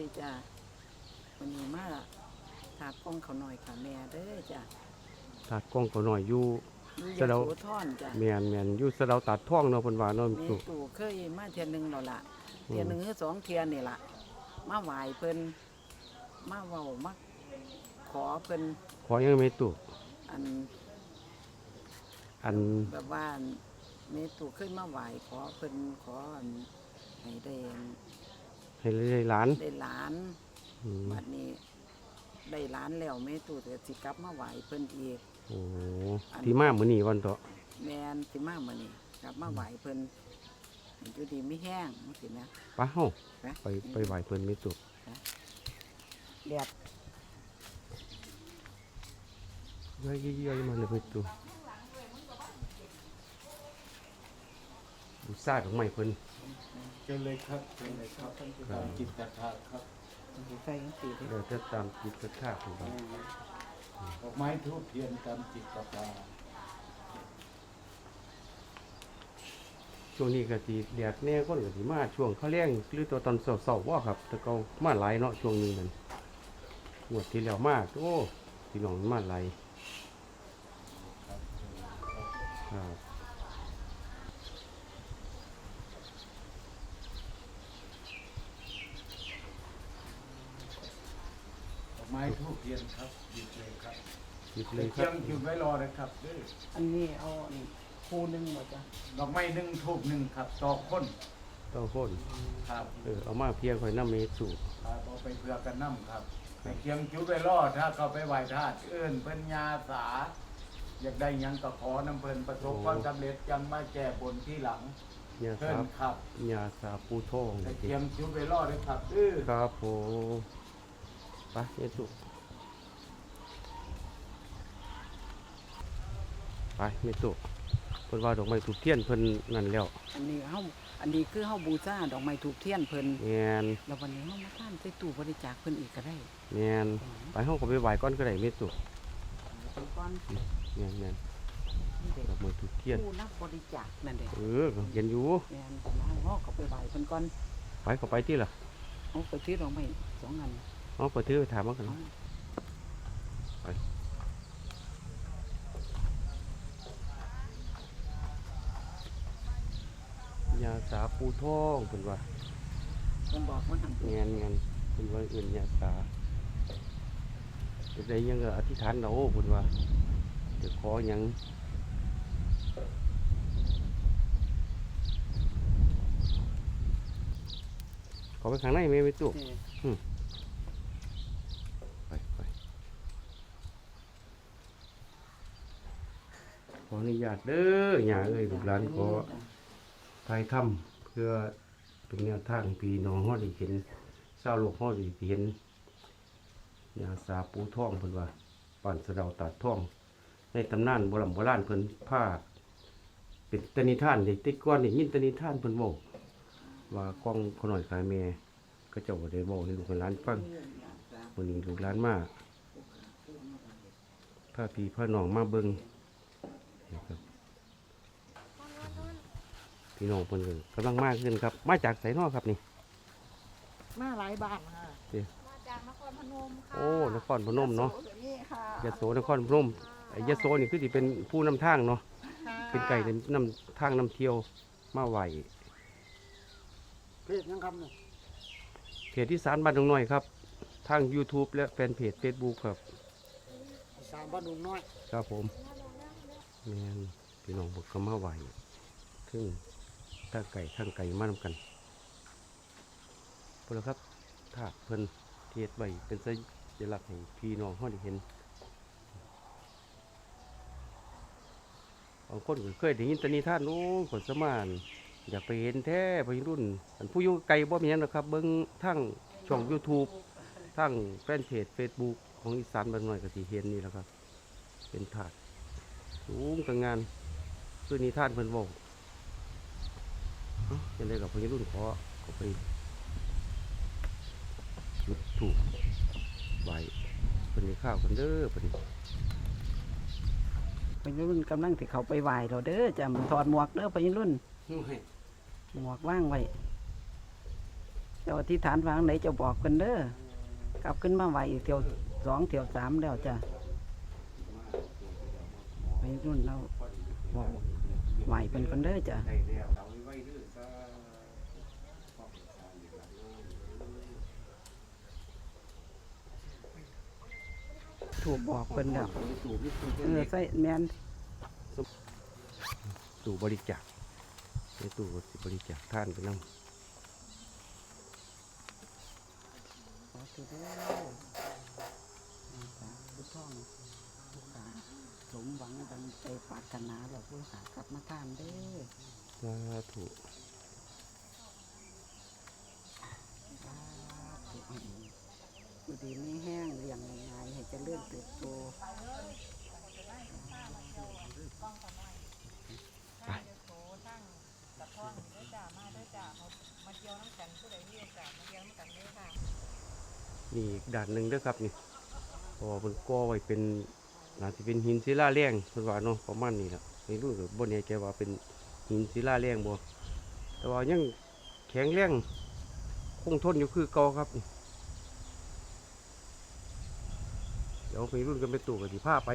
ดีจ้าวันนี้มาถาดป้องเขาหน่อยค่ะแม่เด้อจ้าถาดกล้องก็น้อยอยู่ อยู่จะเรายโสธรจ้าแม่นแม่นอยู่สะเดาตัดท่องเนาะเพิ่นว่าเนาะแม่สุตู่เคยมาเทียนหนึ่งแล้วล่ะเทียนหนึ่งหรือสองเทียนนี่ล่ะมาไหวเพิ่นมาเว้ามาขอเพิ่นขอยังไม่ตุอันอันแบบว่าแม่ตู่เคยมาไหวขอเพิ่นขออันให้ได้ ให้ได้หลานได้หลานอืมบัดนี้ ได้หลานแล้วแม่ตู่ก็สิกลับมาไหวเพิ่นอีก โอ้ที่มามื้อนี้วันเถาะแมนสิมามื้อนี้กลับมาไหวเพิ่นให้อยู่ดีไม่แห้งจังซี่นะไปเฮาไปไปไปไหว้เพิ่นไม่ตุแดดเย้ยๆๆมาเลยไม่ตุบูชาดอกไม้เพิ่น เชิญเลยครับเชิญเลยครับตามจิตตถาครับสิใส่จังซี่เด้อเดี๋ยวจะตามจิตศรัทธาของเราดอกไม้ทูบเทียนตามจิตตถาช่วงนี้ก็สิแดดแน่คนก็สิมาช่วงเขาแรงหรือตัวตอนเช้าๆบ่ครับ แต่เขามาหลายเนาะช่วงนี้นั่นงวดที่แล้วมาโอ้พี่น้องมาหลายครับ ด อกไม้ทูบเทียนครับหยิบเลยครับจิตเลเดี๋ยยวคเที่รัยบงหยุดไว้รอนะครับเด้ออันนี้เอาอันคู่หนึงบ่จ้ะดอกไม้หนึ่งทูบหนึ่งครับต่อคนต้องคนครับเออเอามาเพียงข่อยน้ำเมสู ครับเอาไปเพื่อกันน้ำครับไปเคียงจุดไว้รอถ้าเขาไปไหว้ธาตุเอื้นเพิ่นยาสา อยากได้หยังก็ขอน้ำเพิ่นประสบความสำเร็จยังมาแก้บนที่หลังยาเพิ่สานครับยาสาปูทองไปเคียงจุดไว้รอเลยครับเออครับผมไปเมสู ไปเมสูเพิ่นว่าดอกไม้ถูกเทียนเพิ่นนั่นแล้วอันนี้เฮาอันนี้คือเฮาบูชาดอกไม้ทูบเทียนเพิ่นแม่นแล้ววันนี้เฮามาทานใส่ตู้บริจาคเพิ่นอีกก็ได้แม่นไปเฮาก็ไปไหว้ก่อนก็ได้เมสูเป็นก้อนแม่นแม่นนี่เด็กดอกไม้ถูกเทียนผู้รับบริจาคนั่นเด้เออเห็นอยู่แม่นมาเฮาก็ไปไหว้เพิ่นก่อนไปก็ไปที่ล่ะเอาไปที่ดอกไม้สองอันเอาไปถือไปถามมากันเอ ยาสาปูทองเพิ่นว่าเพิ่นบอกว่าหั่นเงียนเงียนเป็นว่าอื่นยาตาจะได้ยังก็อธิษฐานเอาคุณว่าจะขอหยังขอไปข้างในไหมไม่ตู้เออไปไปขออนุญาตเด้ออย่าเอ้ยลูกหลานขอ ทายถ้ำเพื่อเป็นแนวทางให้พี่น้องฮอดได้เห็นชาวโลกฮอดได้เห็นยาสาปูท่องเพิ่นว่าปั่นสะเดาตัดท่อง ในตำนานโบราณโบราณเพิ่นผ้าเป็นตนิท่านเด็กติดก้อนนี่ยินตนิท่านเพิ่นเว้าว่ากล้องขน่อยขายแม่ก็เจ้าได้เว้าให้ลูกให้หลานฟังวันนี้ลูกหลานมาพาพี่พาหนองมาเบิ่งนะครับ พี่น้องเพิ่นก็กำลังมาขึ้นครับ มาจากไสนอครับนี่ มาหลายบ้านค่ะมาจากนครพนมค่ะโอ้ นครพนมเนาะนี่ค่ะยะโสนครพนมไอ้ยะโสนี่คือสิเป็นผู้นำทางเนาะ เป็นไก่นำทางนำเที่ยวมาไหวเพจยังคำนี่เพจที่สารบ้านดงน้อยครับ ทาง YouTube และแฟนเพจ Facebook ครับสามบ้านดุงน้อย ครับผมแม่นพี่น้องบอกเขามาไหวซึ่ง ถ้าไก่ทางไก่มานำกันพอแล้วครับถาดเพิ่นเทียดไว้เป็นสัญลักษณ์ให้พี่น้องเขาได้เห็นบางคนเคยได้ยินตนิท่านโอ้ยคนสมานอยากไปเห็นแท้ไปรุ่นอันผู้ยู่งไกลบ่มีหยังนะครับ เบิ่งทั้งช่อง YouTube ทั้งแฟนเพจ Facebook ของอีสานบ้านน้อยก็สิเห็นนี่แหละครับ เป็นถาดสูงตั้งงานคือนิทานเพิ่นเว้าเอ้า จังไดกับพี่รุ่นขอขอไปจุดถูกไหวเพิ่นข้าวกันเด้อเพิ่นพญรุ่นกำลังสิเขาไปไหวเราเด้อจะมันถอดหมวกเด้อพญรุ่นหมวกว่างไว้จ้าอธิษฐานวางไหนจะบอกเพิ่นเด้อกลับขึ้นมาไหวอีกเที่ยวสองเที่ยวสามแล้วจ้ะไปรุ่นเราบอก ไหวเพิ่นกันเด้อจ้ะได้แล้วเอาไว้เด้อซะถูกบอกเพิ่นแล้วสู่นี่คือเออใส่แมนสู่บริจาคในตู้ก็สิบริจาคท่านไปนำขอถือเด้อสาธุท่องทุกขาส มหวังดังใจปรารถนาเราผู้สากลับมาทานเด้อสาธุสาธุให้อยู่ดีไม่แห้งเลี้ยงง่ายๆให้เจะเลื่อนเติบโตนี่อีกด่านหนึ่งเด้อครับนี่พอมันก่อไว้เป็น น่าจะเป็นหินศิลาแรงเพิ่นว่าเนาะประมาณนี้ล่ะไม่รู้หรือบนนี้ใจว่าเป็นหินศิลาแรงบ่แต่ว่ายังแข็งแรงคงทนอยู่คือเก่าครับนี่เดี๋ยวไปรุ่นกันไปตู่กับสิพาไป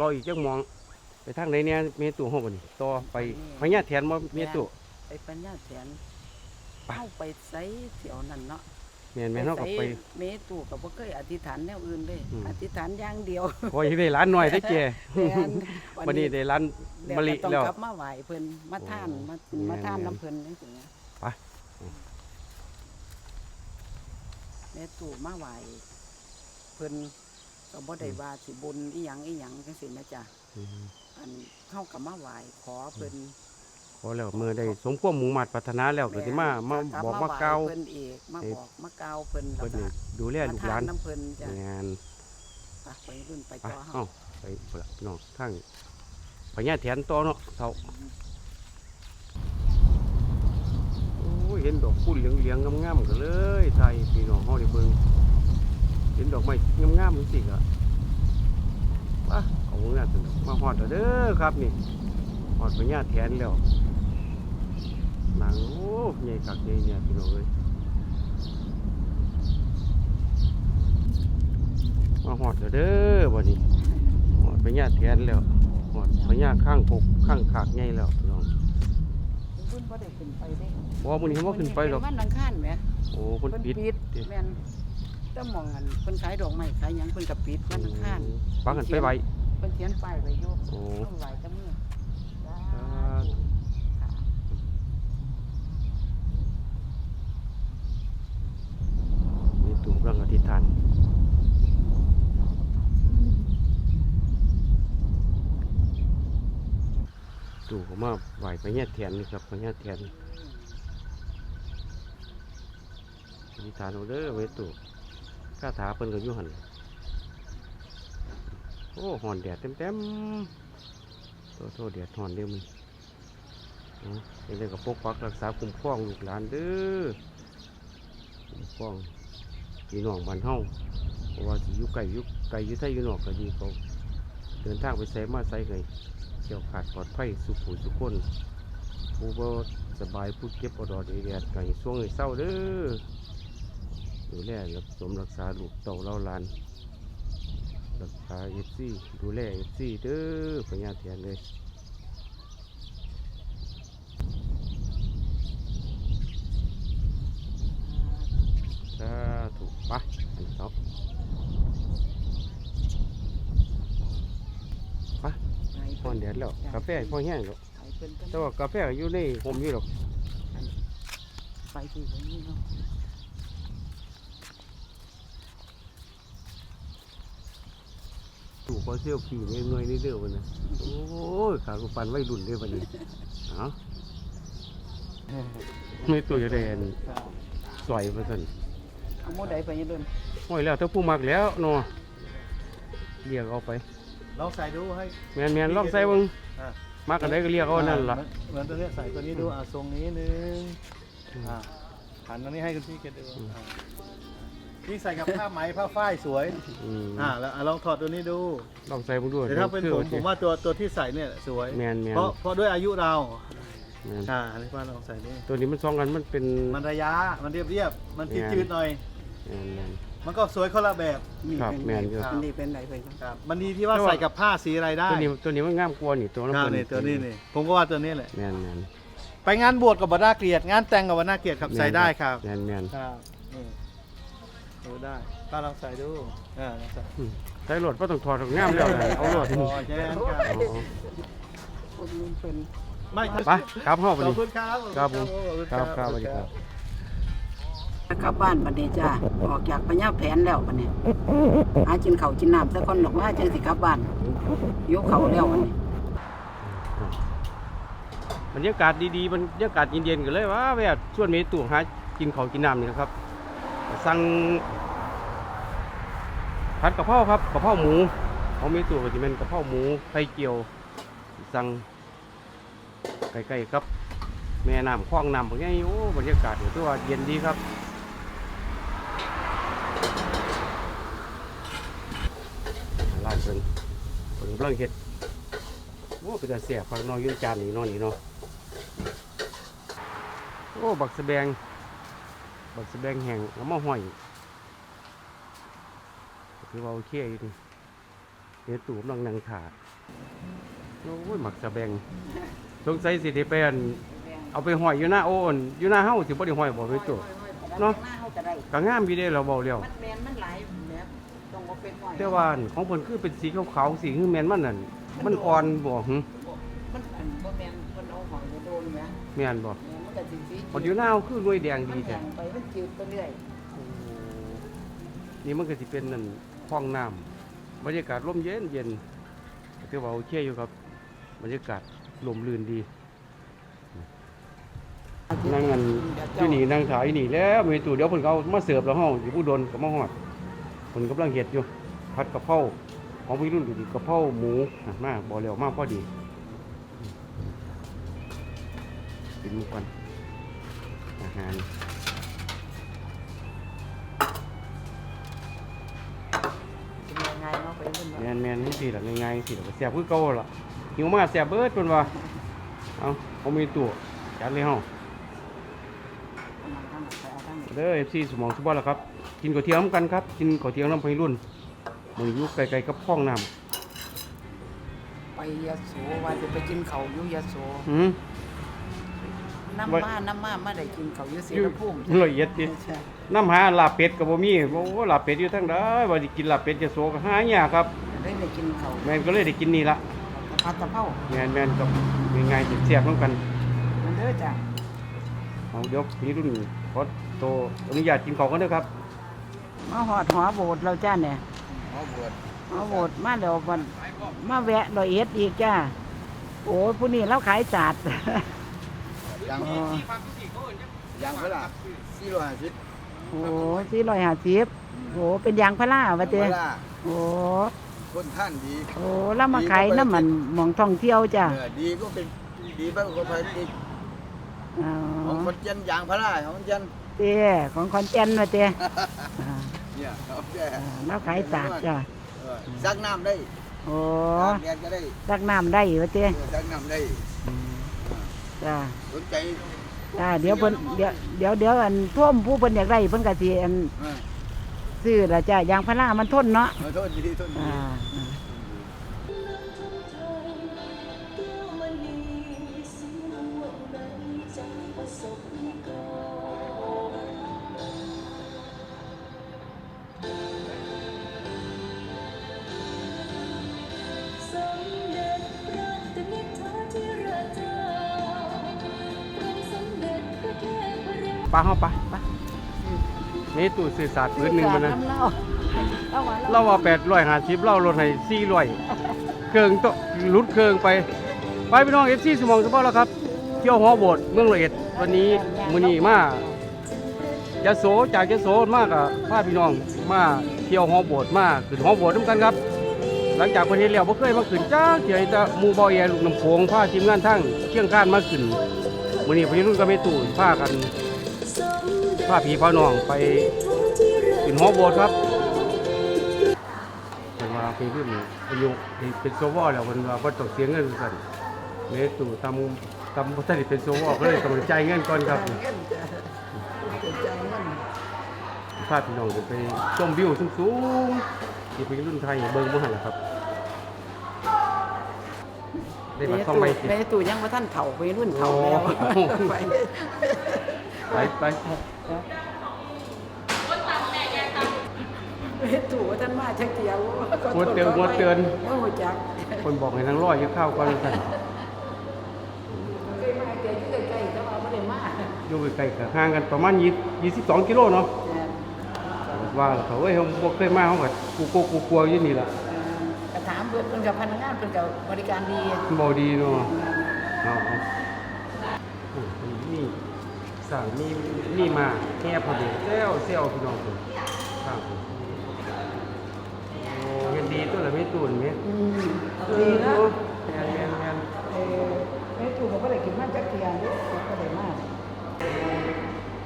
รออีกจังมอง ไปทางไหนเนี่ยเมตู่ห้องบ่นี่ต่อไปพญาแถนบ่เมตู่ไปปัญญาแสนไปเข้าไปใส่เที่ยวนั่นเนาะ แม่นแม่นเฮาก็ไป เมตู่กับบ่เคยอธิษฐานแนวอื่นเลยอืม อธิษฐานอย่างเดียวขอให้ได้ร้านหน่อยได้อแก่แม่นวันนี้ได้ร้านเดี๋ยวมะลิก็ต้องแล้วกลับมาไหว้เพิ่นมาท่านมาโอ้มาท่านแม่นน้ำเพิ่นจังซี่นะไป แม่ตู่มาไหว้เพิ่นก็บ่ได้ว่าสิบุญอีหยังอีหยังจังซี่นะจ๊ะ อืมอันเฮาก็มาไหว้ขอเพิ่นข อแล้วเมื่อได้สมความมุ่งมั่นปรารถนาแล้วก็สิมามาลับอกมาไหว้เกล่าวเพิ่นอีกมาให้บอกมาเกล่าวเพิ่นเพิ่นแล้วนี่ก็ดูแลลูกหลานมทน้ำเพิ่นจ้ะงานไปไปรุ่นไปไปต่อเฮาเอ้าไปพุ่นละพี่น้องทางพญาแถนต่อเนาะเท่าโอ้ยเห็นดอกพุ่นเหลืองๆงามๆกันเลยไทยพี่น้องเฮาได้เบิ่งเห็นดอกไม้งามๆจังซี่ก็ปะเอาเงินสนุกมาฮอดแล้วเด้อครับนี่ฮอดพญาแถนแล้ว หนังโอ้ใหญ่คักใหญ่เนี่ยพี่น้องเอ้ยมาหอดแล้วเด้อวันนี้หอดไปญาติแทนแล้วหอดไปญาติข้างกกข้างขากใหญ่แล้วพี่น้องรุ่นบ่ได้ขึ้นไปเด้บ่มื้อนี้เฮาบ่ขึ้นไปหรอกวันอังคารแหมโอ้เพิ่นปิดปิดติแม่นแต่มองอันเพิ่นขายดอกไม้ขายหยังเพิ่นก็ปิดวันอังคารฟังกันไปไว้เพิ่นเขียนป้ายไว้อยู่โอ้ต้องไหว้กับมือจ้า สาธุ ค่ะ มีตู่กำลังอธิษฐาน ตู่ก็มาไหวไปญาติแทนนี่ครับไปญาติแทนอธิษฐานเอาเด้อไว้ตู่คาถาเพิ่นก็อยู่หันโอ้หอนแดดเต็มเต็มโทษโทษแดดหอนเดียวมึงเอาเป็นเรื่องกับปกปักรักษาคุ้มครองลูกหลานเด้อคุ้มครองพี่น้องบ้านเฮาเพราะว่าสิอยู่ไกลอยู่ไกลอยู่ไทยอยู่นอกก็ดีเขาเดินทางไปใส่มาใส่ไง เกี่ยวขาดปลอดภัยสุขหูสุขคนผู้บ่สบายผู้เก็บอดอดแดดไก่ช่วงให้เศร้าเด้อดูแลรักสมรักษาลูกเต่าเล่าลานรักษาเอฟซีดูแลเอฟซีเด้อพญาเทียนเลยสาธุไปอันเนาะไป ไป พอนแดดแล้วกาแฟพอแห้งแล้วไปเพิ่นกันแต่ว่ากาแฟอยู่ในผมอยู่หรอกไปที่ตรงนี้เนาะถูกพอเซี่ยวขี่เงยๆนี่เด้อวันนะโอ้ยขากูปันไว้รุ่นเด้อวันนี้เอ้าไม่ตัวจะได้อันสวยมาสั่นเอาโมใดไปยังเดินห้อยแล้วถ้าผู้มักแล้วเนาะเรียกเอาไป ลองใส่ดูให้แมนแมนลองใส่เบิ่งอะมักกันได้ก็เรียกเอานั่นล่ะเหมือนตัวเนี้ยใส่ตัวนี้ดูอะทรงนี้นึงอะหันตรงนี้ให้คุณพี่แกดูอะนี่ใส่กับผ้าไหมผ้าฝ้ายสวย อืมอ่าแล้วอะลองถอดตัวนี้ดูลองใส่เบิ่งดูแต่ถ้าเป็นผมผมว่าตัวตัวที่ใส่เนี่ยสวย แมนแมนเพราะเพราะด้วยอายุเรา แม่นอ่าอันนี้ป้าลองใส่นี่ตัวนี้มันสองกันมันเป็น มันระยะมันเรียบเรียบๆมันแม่นจืดๆหน่อย แม่นแม่น มันก็สวยคนละแบบครับแม่นอยู่ อันนี้เป็นไรเพิ่นครับมันดีที่ว่าแต่ว่าใส่กับผ้าสีอะไรได้ตัวนี้ตัวนี้มันงามกว่านี่ตัวครัน้ำบเพิ่นนี่ตัวนี้นี่ผมก็ว่าตัวนี้แหละ แม่นแม่นไปงานบวชกับบรรดาเกลียด งานแต่งกับบรรดาเกลียดครับใส่ได้ครับ แม่นแม่นครับนี่ดูได้ป้าลองใส่ดูอ่าลองใส่อืมใส่รถบ่ต้องถอดงามแล้วนะเอารถอ๋อแค่นั้นครับอ๋อคนนู้นเพิ่นไม่ครับไปครับเฮาบัดขอบนี้ คุณครับครับผมขอณครับครับสวัสดีครับ กลับบ้านบัดนี้จ้าออกจากพญาแผนแล้วบัดนี้หากินเขาวกินน้ำซะก่อนดอกว่าจังสิกลับบ้านหิวข้าแล้วบัดนี้บรรยากาศดีๆบรรยากาศเย็นๆกันเลยว่าแวะชวนเมตู่หากินข้ากินน้ำนี่นะครับ สั่งผัดกะเพราครับกะเพราหมูของเมตู่ก็จะเป็นกะเพราหมูไข่เจียว สั่งใกล้ๆครับ แม่น้ำคลองน้ำเป็นไงโอ้บรรยากาศถือว่าเย็นดีครับร้านเพิ่นเพิ่นกำลังเฮ็ดโอ้เป็นแต่เสียฟังนอกอยืนจานนี่เนอนนี่เนาะโอ้บักสะแบงบักสะแบงแห้งแล้วมาห้อยถือว่าโอเคอยู่นี่เดี๋ยวตู่กำลังนั่งถาโอ้ยหมักสะแบงสงสัยสิที่ไปอันเอาไปห้อยอยู่หน้าโอนอยู่หน้าเฮาสิบ่ได้ห้อยบ่ไปตัวเนาะหน้าเฮาก็ได้ก็งามอยู่เด้เราเว้าแล้วมันแม่นมันหลาย แบบต้องบ่เป็นน้อยแต่ว่าอันของเพิ่นคือเป็นสีขาวๆสีคือแม่นมันนั่นมันอ่อนบ่หึมันอันบ่แม่นเพิ่นเอาหอยไปโดนแหมแม่นบ่แม่นมันก็สิสีพออยู่หน้าเฮาคือหน่วยแดงมันดีแดแท้งไปมันจืดไปเรื่อยนี่มันก็สิเป็นนั่นคลองน้ำบรรยากาศร่มเย็นเย็นถือว่าโอเคอยู่ครับ บรรยากาศลมลื่นดี นั่งกันที่นี่นั่งถ่ายนี่แล้วมีตู้เดี๋ยวเพิ่นก็เอามาเสิร์ฟแล้วเฮาสิผู้ดนก็มาฮอด เพิ่นกำลังเฮ็ดอยู่ผัดกะเพราของพี่รุ่นอยู่ดีกะเพราหมูอะมาบ่แล้วมาพอดีกินมื้อก่อนอาหารสิยังไงเนาะไปเพิ่นแมว่านแมนนี่สิล่ะง่ายๆสิล่ะแซ่บคือเก่าล่ะหิวมาแซ่บเบิดเพิ่นว่าเอาผมมีตัวจัดเลยเฮาเอามาทางไปเอาทางนี้เด้อ FC สมองสุบอล่ะครับ กินก๋วยเตี๋ยวนํกันครับ กินก๋วยเตี๋ยวน้ำพรุ่นมื้ออยู่ไกลๆกับห้องน้ำไปยะโสว่าจะไปกินข้าวอยู่ยะโสหือน้ำไว้มาน้ำมามาได้กินข้าวอยู่ศรีอยู่ลภูมิละเอียดดิ ใช่น้ำหาลาบเป็ดก็บ่มีโอ้ลาบเป็ดอยู่ทางใดว่าสิกินลาบเป็ดจะโซก็หายากครับ ได้ได้กินข้าวแม่นก็เลยได้กินนี่ละผัดกะเพราแม่นแม่นกับง่ายๆแซ่บๆนํกันมันเด้อจ้ะ เอาเดี๋ยวพี่รุ่นขอโตวอนุญาตกินข้าวกันเด้อครับ มาหอดหัวโบสถ์เราจ้าเนี่ยเอาบวชหัวโบสถ์มาเดี๋ยววันมาแวะดอยเอ็ดอีกจ้าโอ้ยผู้นี้เราขายจาดยังอ๋อยังเท่าไหร่สี่ร้อยห้าสิบโอ้สี่ร้อยห้าสิบโอ้เป็นยางพาราว่าเจ้เวลาโอ้คนท่านดี โอ้แล้วมาขายน้ำมันหมองท่องเที่ยวจ้ะเออดีก็เป็นดีไปกว่าคนดีอ๋อของคนเจนยางพาราของคนเจนเต้ของคอนเจนว่าเต้อ่า เนี่ยเอาแก่แล้วขายจาดจ้ะเออซักน้ำได้โอ้ตากแดดก็ได้รักน้ำได้ว่าเต้เออซักน้ำได้จ้าสนใจจ้าเดี๋ยวเพิ่นเดี๋ยวเดี๋ยวเดี๋ยวอันท่วมผู้เพิ่นอยากได้เพิ่นก็สิอันเออซื้อละจ้ายางพารามันทนเนาะขอโทษดีโทษดี อ่า ปลาเฮาไปไปนี่ตู้สื่อสารพื้นหนึงมันนะน้ำเหล้าเอาว่าเราว่าแปดร้อยห้าสิบเราลดให้สี่ร้อยเครื่องตลุดเครื่องไป ไปพี่น้องเอฟซีสมองสปอร์ตแล้วครับ เที่ยวหอโบสถ์เมืองละเอียดวันนี้มื้อนี้มายะโสจากยะโสมากกับพาพี่น้องมาเที่ยวหอโบสถ์มาขึ้นหอโบสถ์ด้วยกันครับ หลังจากประเทศแล้วบ่เคยมาขึ้นจ้าเที่ยวแต่หมู่บ่อแยลูกน้ำโขงพาทีมงานทั้งเชียงคานมาขึ้นมื้อนี้พี่รุ่นก็ไม่ตู่พากัน พาพี่พาน้องไปขึ้นหอโบสถ์ครับเพิ่นว่าเป็นรุ่นอายุที่เป็นโซวอแล้วเพิ่นว่าบ่ต้องเสียเงินสั่นเมตู่ตกำบ่ทันได้เป็นสวก็เลยต้องจ่ายเงินก่อนครับจ่ายเงินจ้ะจ่ายเงินพาพี่น้องไปชมวิวสูงๆที่เป็นรุ่นไทยเบิ่งบ่หั่นล่ะครับได้มาท่องไปสิแม่ตู่ยังว่าท่านเฒ่าไปรุ่นเฒ่าแล้วโอ้โหไปไป ไปแม่ตู่ว่าท่านมาชักเดียวหัวเตือนหัวเตือนว่าหัวจัก คนบอกให้นางร้อยจะเข้าก่อนสั่นเคยมาเจอที่ใกล้ๆแต่ว่าบ่ได้มาอยู่ใกล้ๆกับห่างกันประมาณ20 22กิโลเนาะว่าแล้วเขาเอ้ยเขาบ่เคยมาเขาก็กูกลัวกูกลัวอยู่นี่ล่ะกระถามเพิ่นเพิ่นกับพนักงานเพิ่นกับบริการดีบ่ดีเนาะเอาเอาโอ้ยนี่ สั่งนี่นี่มาแค่พอดีแล้วเซลพี่น้องผมข้างผมโอ้เฮ็ดดีตัวละไม่ตูนแม่อืมดีนะแม่นแม่นแม่นเออแม่ตู่ก็บ่ได้กินมาจักเที่ยเด้ก็ได้มา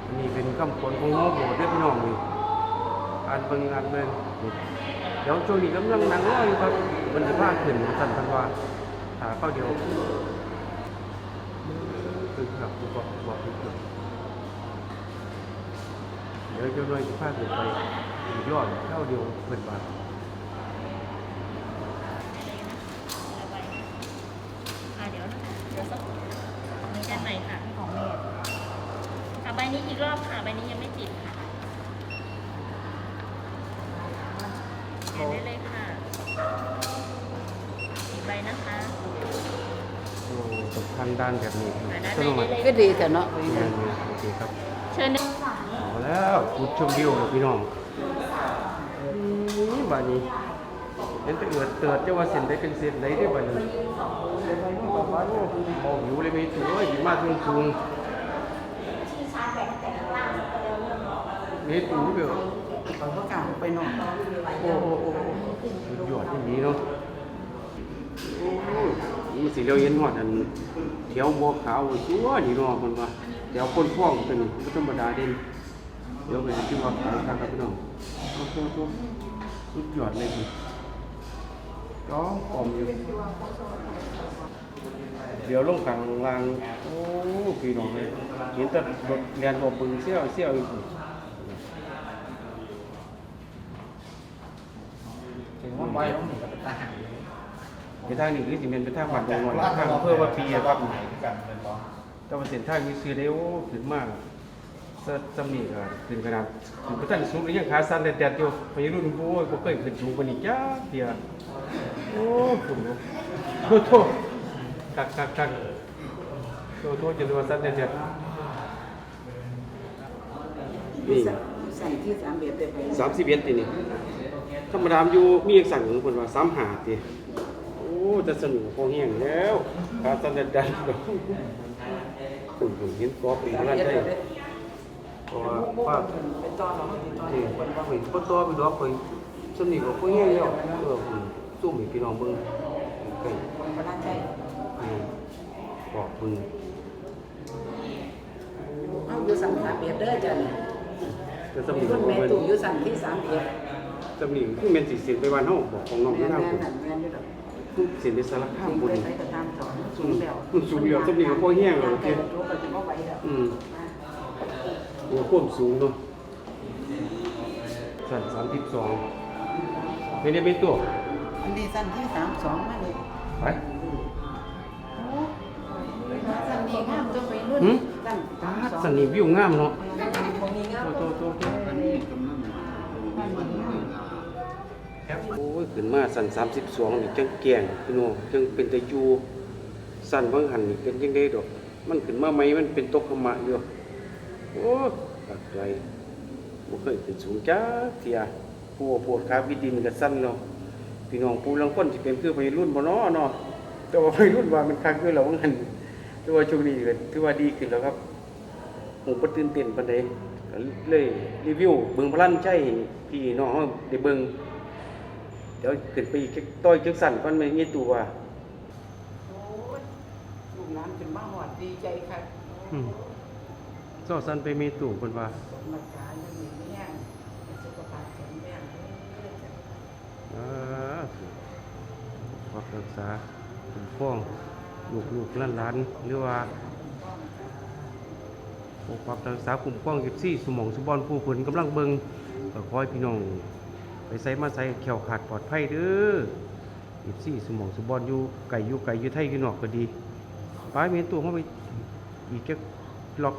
อันนี้เป็นคำขวัญของโง่โบสถ์เด้อพี่น้องนี่อ่านเบิ่งอ่านเบิ่งนี่เดี๋ยวช่วงนี้กำลังนั่งรออยู่ครับมันจะพาขึ้นสั่นพันว่าหาเข้าเดียวคือครับบอกบอกทุกคนเดี๋ยวจะรวยจะพาเกิดไปอีกยอดเท่าเดียวเป็นบาทอ่าเดี๋ยวนะคะเดี๋ยวสักมีจานใหม่ค่ะของเมย์ค่ะใบนี้อีกรอบค่ะใบนี้ยังไม่ติดค่ะเขียนได้เลยค่ะอีกใบนะคะโอ้สำคัญด้านแบบนี้อ่าด้านสนุกไหมในเลยก็ดีแต่เนาะงานนี้โอเคครับ เชิญนะเอา แล้วกุดชมวิวเลยพี่น้องนี่บาดนี้เห็นแตะเอือดเตือดจะว่าเส้นได้เป็นเส้นไหนได้บาดนี้โอ้โหหิวเลยไม่ถูกเลยหิมากสูงสูงนี่ถูเด้อเขาก็กล้าไปนอนโอ้โอ้โอ้สุดยอดอย่างนี้เนาะโอ้มันสิเลียวเย็นหอดอันแถวบัวขาวชัวนี่เนาะมันว่าแถวคนฟ้องเป็นบ่ธรรมดาเด่น เดี๋ยวไปที่ว่าขายทางกับพี่น้องโอ้โหโอ้โหสุดยอดเลยพี่จ้องปอมอยู่เดี๋ยวลงกลางลางโอ้พี่น้องเลยเห็นแต่รถเรียนบ่ปึงเสี่ยวเสี่ยวอยู่ถึงว่าไว้ต้องมีกระต่ายไปทางนี้คือสิเป็นไปทางวัดดงน้อยทางอำเภอว่าปีอะครับไหนกันเป็นบ่แต่ว่าเส้นทางนี้ซื้อได้โอ้ขึ้นมาก เสิร์ชสำนีก็ขึ้นขนาดขึ้นไปตั้งสูงหรือยังขาสั่นแดดๆอยู่ไปรุ่นโอ้ยบ่เคยขึ้นสูงกว่านี้จ้าเดียโอ้คุณโอ้โทษกักกักกักโทษโทษจะดูว่าสั่นแดดๆนี่ใส่ที่สามเบียดได้ไปสามสิบเอ็ดตีนี่ธรรมดามอยู่มีอีกสั่งหนึ่งคนว่าสามหาตีโอ้จะสนุกพอแห้งแล้วขาสั่นแดดๆคุณคุณเห็นกอบเป็นพลันได้ เพราะว่าภาพไปตอนเราไปตอนนี่คนว่าเห็นบ่ต่อไปดอกเพิ่นสำนีก็พอแห้งแล้วเออคุณสู้ให้พี่น้องเบิ่งใกล้พนักใจอืมบอกเบิ่งเอาอยู่สั่งสามเบียดเด้อจ้ะเนี่ยแต่สำนีคุณแม่ตู่อยู่สั่งที่สามเบียดสำนีคือแม่นสิเสียไปวันเฮาบอกของน้องแม่ทางแม่นั่นแม่อยู่ดอกเสียนไปสารคามสิ่งพุ่นไปนี่ใช้กระทำสอนสูงแล้วสูงแล้วสำนีก็พ่อแห้งแล้วโอเคโอเคก็จะบ่ไหวแล้วอืมหัวความสูงเนาะสั่น32ไม่ได้ไปตัวอันนี้สั่นที่สามสองมาเลยไปสั่นนี่งามตัวไปรุ่นหืมสั่นสามสองสันนี่วิวงามเนาะบ่มีงามโตตัวโตโตโอ้ยขึ้นมาสัน32นี่จังแกงพี่น้องจังเป็นตะยูสันบางหันนี่เป็นจังได๋ดอก มันขึ้นมาใหม่มันเป็นตกขมะอยู่ โอ้ยตักใจบ่เคยขึ้นสูงจ้าเที่ยผู้ว่าโพดขาวิดินก็สั่นเนาะพี่น้องผู้ลางคนสิเป็นคือวัยรุ่นบ่เนาะเนาะแต่ว่าวัยรุ่นว่ามันคักคือแล้วบางหันแต่ว่าช่วงนี้ก็ถือว่าดีขึ้นแล้วครับผมบ่ตื่นเต้นปานใดก็เลยรีวิวเบิ่งพลันใจให้พี่น้องเฮาได้เบิ่งเดี๋ยวขึ้นไปอีกจักต่อยจักสั่นก่อนแม่มีตัวว่าลูกหลานจนมาหอดดีใจค่ะ อืมซอสั่นไปมีตู่เพิ่นว่ามาขายยังมีแม่สุขภาพแข็งแรงเด้อจ้ะอ่าถูกรักษาคุ้มครองลูกลูกหลานๆหรือว่าปกปักรักษาคุ้มครอง14สมองสุบอนผู้เพิ่นกำลังเบิงก็ขอให้พี่น้อง ไปใส่มาใส่แขวขาดปลอดภัยเด้อ14สมองสุบอนอยู่ไก่อยู่ไก่อยู่ไทยอยู่นอกก็ดีไปเมนตัวเข้าไปอีกแค่ล็อก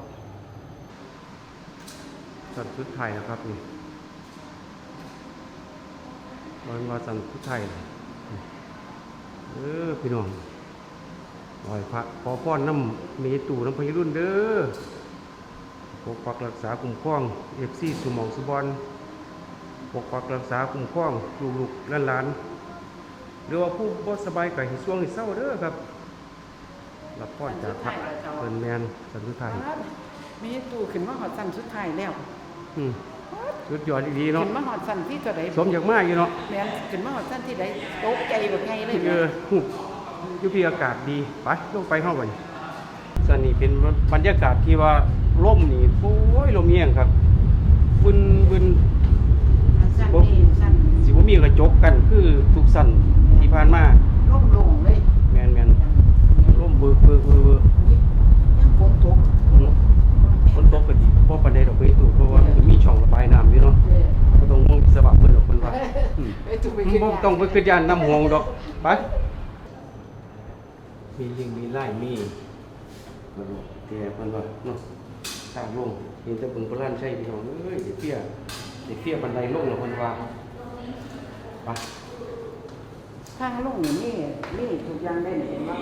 สัตว์สุดไทยนะครับนี่วันว่าสัตว์สุดไทยเออพี่น้องลอยพระขอพรน้ำเมตูน้ำพยรุ่นเด้อปกปักรักษาคุ้มครองเอฟซีสุมองสุบอนปกปักรักษาคุ้มครองลูกลูกหลานๆหรือว่าผู้บ่สบายกับหิช่วงหิเศร้าเด้อครับรับพรจากพระเพิ่นแมนสันตุไทยมีตู้ขึ้นมาหอสั่นสุดไทยแล้ว สุดยอดดีๆเนาะขึ้นมาหอดสั่นที่ตัวใดสมอยากมากอยู่เนาะแม่นขึ้นมาหอดสั่นที่ใดตกใจแบบไงเลยเออหุบอยู่พี่อากาศดีไปลงไปเข้าไปสันนี่เป็นบรรยากาศที่ว่าร่มนี่โอ้ยลมเงียงครับบึนบึนสั่นนี่สั่นสิบ่มีกระจกกันคือทุกสั่นที่ผ่านมาโล่งๆเลยแมนแมนร่มเบิกเบิกเบิกเบิกยังฝนตกฝนตกก็ดีเพราะปันไดดอกไม้ถูกเพราะว่ามันมีช่องระบายน้ำอยู่เนาะบ่ต้องห่วงสภาพเพิ่นหรอกเพิ่นว่าอืมไอ้ตู้ไปบ่ต้องไปขึ้นยานน้ำห่วงดอกไปมียิงมีไล่มีมันแต่เพิ่นว่าเนาะทางลงเห็นแต่เบิ่งพระลานใช่พี่น้องเอ้ยเดี๋ยวเตี้ยเดี๋ยวเตี้ยบันไดลงแล้วเพิ่นว่าไปทางลงนี่นี่ทุกอย่างได้เห็นว่า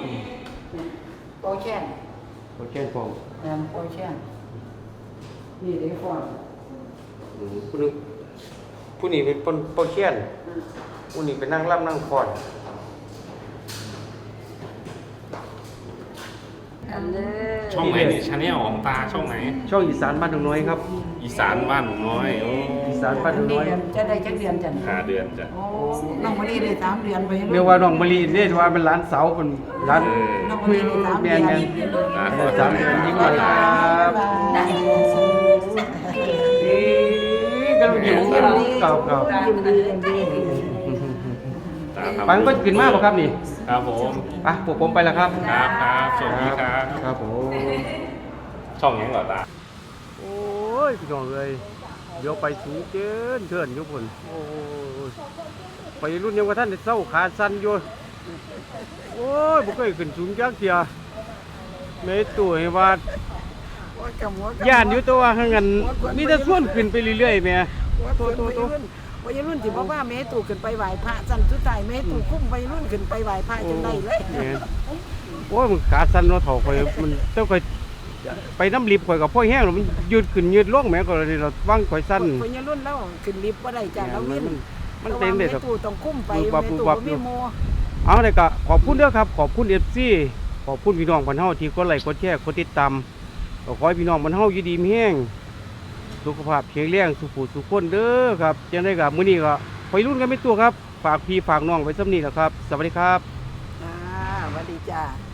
โอแช่นเขาแจ้งฟ้องแอนโอแช่น นี่ได้ฟอนอืมผู้นึงผู้นี้เป็นปนปอเชียนผู้นี้เป็นนั่งร่ำนั่งคอนอันเด้อช่องไหนเนี่ยชาแนลของตาช่องไหน ช่องอีสานบ้านดงน้อยครับ อีสานบ้านหนูน้อยโอ้อีสานบ้านดงน้อยจะได้จักเดือนจันห้าเดือนจ้ะโอ้น้องมะลิได้สามเดือนไปเรียกว่าน้องมะลิเรียกว่าเป็นร้านเสาเป็นร้านเออน้องมะลิได้สามแมเดือนนแมนอะเออสามเดือนยิ่งกว่าครับ ได้นี่กำลังอยู่เก่าเก่ายิ้มดียิ้มดีตาทำปังก็ขึ้นมากป่ะครับนี่ครับผมไปพวกผมไปแล้วครับ ครับครับสวัสดีครับครับผมช่องยังเหรอตาโอ้ยพี่น้องเลยเดี๋ยวไปสูงเกินเกินอยุบคนโอ้ยไปรุ่นยังว่าท่านได้เศร้าขาสั่นอยู่โอ้ยบ่เคยขึ้นสูงจักเทียในตัวให้ว่า ย่านอยู่ตัวหังกันมีแต่ส่วนขึ้นไปเรื่อยๆแหม่โตโตโตวัยรุ่นที่บอกว่าแม่ตู่ขึ้นไปไหว้พระสั่นสุดท้ายแม่ตู่คุ้มวัยรุ่นขึ้นไปไหว้พระจนได้เลยแหม่โอ้ยมันขาสั่นเนาะเฒ่าข่อยมันต้องข่อยไปน้ำลิบข่อยกับพ่อแห้งแล้วมันยืดขึ้นยืดลงแหม่ก็เลยเราวางข่อยสั่นวัยรุ่นแล้วขึ้นลิฟต์บ่ได้จ้ะแล้วมัวิ่นงมันเต็มเลยแม่ครับตู่ต้องคุ้มไปบึบบัแม่บบึตู่บบับบ่มีโมเอาเลยก็ขอบคุณเด้อครับ ขอบคุณ FC ขอบคุณพี่น้องบ้านเฮาที่กดไลค์กดแชร์กดติดตาม ก็ขอให้พี่น้องมันเฮาอยู่ดีมีแห้งสุขภาพแข็งแรงสุขผูสุขคนเด้อครับจังได้ก็มื้อนี้ก็ไปรุ่นกันไม่ตัวครับ ฝากพี่ฝากน้องไว้สำนี้นะครับ สวัสดีครับ อ่าสวัสดีจ้า